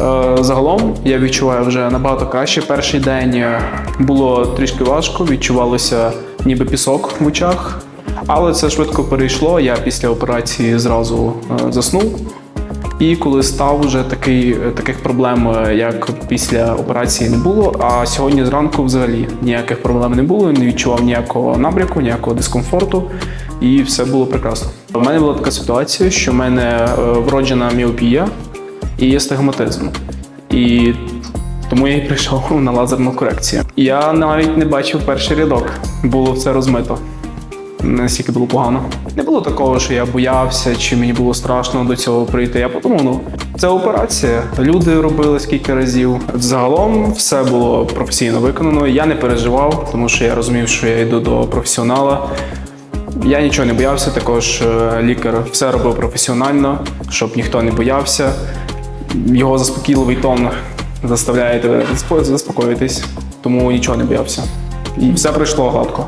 Е, Загалом я відчуваю вже набагато краще. Перший день е, було трішки важко, відчувалося ніби пісок в очах, але це швидко перейшло. Я після операції зразу е, заснув. І коли став вже такий, таких проблем, як після операції, не було. А сьогодні зранку взагалі ніяких проблем не було, не відчував ніякого набряку, ніякого дискомфорту, і все було прекрасно. У мене була така ситуація, що в мене вроджена міопія і є стигматизм. І тому я і прийшов на лазерну корекцію. Я навіть не бачив перший рядок, було все розмито. Настільки було погано. Не було такого, що я боявся, чи мені було страшно до цього прийти. Я подумав, ну це операція. Люди робили скільки разів. Загалом все було професійно виконано. Я не переживав, тому що я розумів, що я йду до професіонала. Я нічого не боявся, також е, лікар все робив професіонально, щоб ніхто не боявся. Його заспокійливий тон заставляє тебе заспокоїтись, тому нічого не боявся. І все пройшло гладко.